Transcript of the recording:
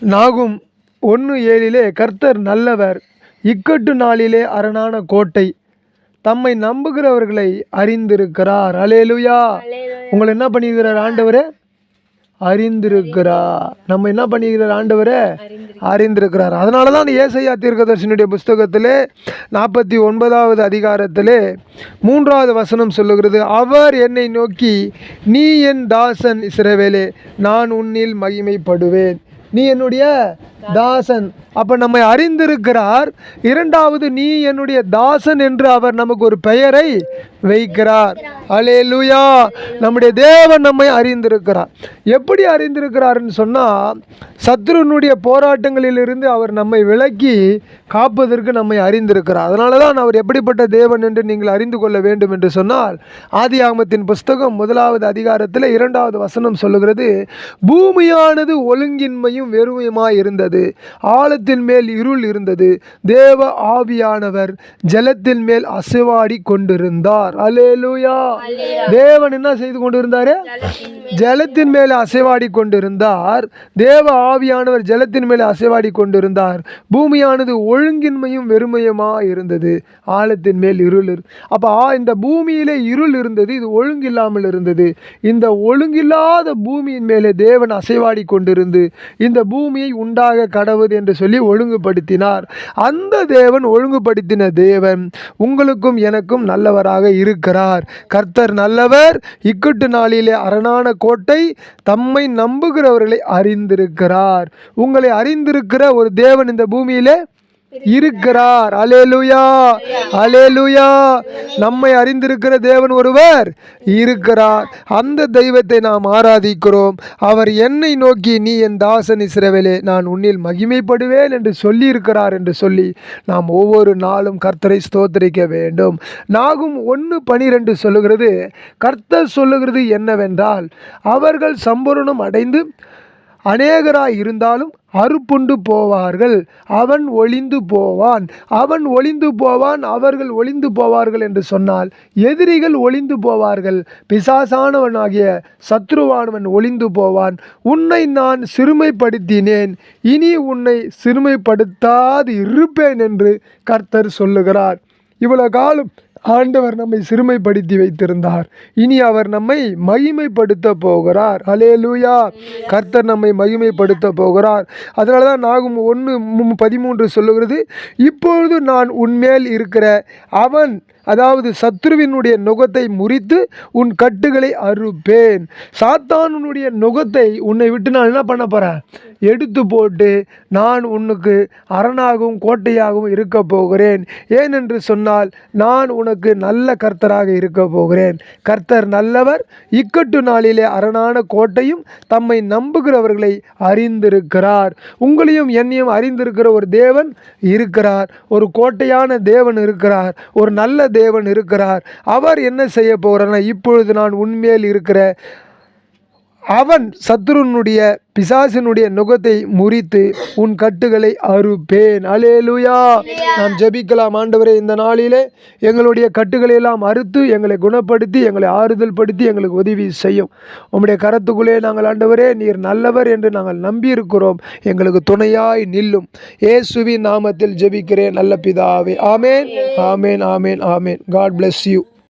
நாகும் ஒன்று ஏழிலே கர்த்தர் நல்லவர் இக்கட்டு நாளிலே அரணான கோட்டை தம்மை நம்புகிறவர்களை அறிந்திருக்கிறார். அலேலுயா உங்களை என்ன பண்ணியிருக்கிறார் ஆண்டவரே? அறிந்திருக்கிறார். நம்ம என்ன பண்ணியிருக்கிறார் ஆண்டவரே? அறிந்திருக்கிறார். அதனால தான் ஏசையா தீர்க்கதர்ஷனுடைய புஸ்தகத்திலே நாற்பத்தி ஒன்பதாவது அதிகாரத்திலே மூன்றாவது வசனம் சொல்லுகிறது அவர் என்னை நோக்கி நீ என் தாசன் இஸ்ரவேலே நான் உன்னில் மகிமைப்படுவேன். நீ என்னுடைய தாசன். அப்போ நம்மை அறிந்திருக்கிறார். இரண்டாவது நீ என்னுடைய தாசன் என்று அவர் நமக்கு ஒரு பெயரை வைக்கிறார். அலே லூயா நம்முடைய தேவன் நம்மை அறிந்திருக்கிறார். எப்படி அறிந்திருக்கிறாருன்னு சொன்னால் சத்ருனுடைய போராட்டங்களிலிருந்து அவர் நம்மை விலக்கி காப்பதற்கு நம்மை அறிந்திருக்கிறார். அதனால தான் அவர் எப்படிப்பட்ட தேவன் என்று நீங்கள் அறிந்து கொள்ள வேண்டும் என்று சொன்னால் ஆதி ஆகமத்தின் புஸ்தகம் முதலாவது அதிகாரத்தில் இரண்டாவது வசனம் சொல்லுகிறது பூமியானது ஒழுங்கின்மையும் வெறுமையுமாய் இருந்தது. ஆழத்தின் மேல் இருள் இருந்தது. தேவ ஆவியானவர் ஜலத்தின் மேல் அசைவாடி கொண்டிருந்தார். அலேலூயா தேவன் என்ன செய்து கொண்டிருந்தாரு? ஜலத்தின் மேல். அசைவாடி கொண்டிருந்தார். தேவ ஆவியானவர் ஜலத்தின் மேல் அசைவாடி கொண்டிருந்தார். பூமியானது ஒழுங்கின்மையும் வெறுமையுமா இருந்தது ஆழத்தின் மேல் இருள் இரு- ஆ இந்த பூமியிலே இருள் இருந்தது இது ஒழுங்கில்லாமல் இருந்தது. இந்த ஒழுங்கில்லாத பூமியின் மேலே தேவன் அசைவாடி கொண்டிருந்து இந்த பூமியை உண்டாக கடவுது என்று சொல்லி ஒழுங்குபடுத்தினார். அந்த தேவன் ஒழுங்குபடுத்தின தேவன் உங்களுக்கும் எனக்கும் நல்லவராக இருக்கிறார். கர்த்தர் நல்லவர் இக்கட்டு நாளிலே அரணான கோட்டை தம்மை நம்புகிறவர்களை அறிந்திருக்கிறார். உங்களை அறிந்திருக்கிற ஒரு தேவன் இந்த பூமியிலே இருக்கிறார். அலேலுயா அலேலுயா நம்மை அறிந்திருக்கிற தேவன் ஒருவர் இருக்கிறார். அந்த தெய்வத்தை நாம் ஆராதிக்கிறோம். அவர் என்னை நோக்கி நீ என் தாசன் இஸ்ரவேலே நான் உன்னில் மகிமைப்படுவேன் என்று சொல்லி இருக்கிறார் என்று சொல்லி நாம் ஒவ்வொரு நாளும் கர்த்தரை ஸ்தோத்தரிக்க வேண்டும். நாகும் ஒன்று பனிரெண்டு சொல்லுகிறது. கர்த்தர் சொல்லுகிறது என்னவென்றால் அவர்கள் சம்பூரணம் அடைந்து அநேகராய் இருந்தாலும் அறுப்புண்டு போவார்கள். அவன் ஒளிந்து போவான். அவன் ஒளிந்து போவான் அவர்கள் ஒளிந்து போவார்கள் என்று சொன்னால் எதிரிகள் ஒளிந்து போவார்கள். பிசாசானவனாகிய சத்ருவானவன் ஒளிந்து போவான். உன்னை நான் சிறுமைப்படுத்தினேன். இனி உன்னை சிறுமைப்படுத்தாது இருப்பேன் என்று கர்த்தர் சொல்லுகிறார். இவ்வளவு காலம் ஆண்டவர் நம்மை சிறுமைப்படுத்தி வைத்திருந்தார். இனி அவர் நம்மை மகிமைப்படுத்த போகிறார். அலேலூயா கர்த்தர் நம்மை மகிமைப்படுத்த போகிறார். அதனால தான் நாகும் ஒன்று பதிமூன்று சொல்லுகிறது இப்பொழுது நான் உன்மேல் இருக்கிற அவன் அதாவது சத்ருவினுடைய நுகத்தை முறித்து உன் கட்டுகளை அறுப்பேன். சாத்தானுடைய நுகத்தை உன்னை விட்டு நான் என்ன பண்ண போகிறேன் எடுத்து போட்டு நான் உனக்கு அரணாகவும் கோட்டையாகவும் இருக்க போகிறேன். ஏனென்று சொன்னால் நான் உனக்கு நல்ல கர்த்தராக இருக்க போகிறேன். கர்த்தர் நல்லவர். இக்கட்டு நாளிலே அரணான கோட்டையும் தம்மை நம்புகிறவர்களை அறிந்திருக்கிறார். உங்களையும் என்னையும் அறிந்திருக்கிற ஒரு தேவன் இருக்கிறார். ஒரு கோட்டையான தேவன் இருக்கிறார். ஒரு நல்ல தேவன் இருக்கிறார். அவர் என்ன செய்ய போகிறார்னா இப்பொழுது நான் உண்மையில் இருக்கிற அவன் சத்ருனுடைய பிசாசினுடைய நுகத்தை முறித்து உன் கட்டுகளை அறுப்பேன். அலேலுயா நாம் ஜெபிக்கலாம். ஆண்டவரே இந்த நாளிலே எங்களுடைய கட்டுகளை எல்லாம் அறுத்து எங்களை குணப்படுத்தி எங்களை ஆறுதல் படுத்தி எங்களுக்கு உதவி செய்யும். உம்முடைய கரத்துக்குள்ளே நாங்கள் ஆண்டவரே நீர் நல்லவர் என்று நாங்கள் நம்பியிருக்கிறோம். எங்களுக்கு துணையாய் நில்லும். இயேசுவின் நாமத்தில் ஜெபிக்கிறேன். நல்ல பிதாவே. ஆமேன். ஆமேன். ஆமேன் ஆமேன் காட் bless யூ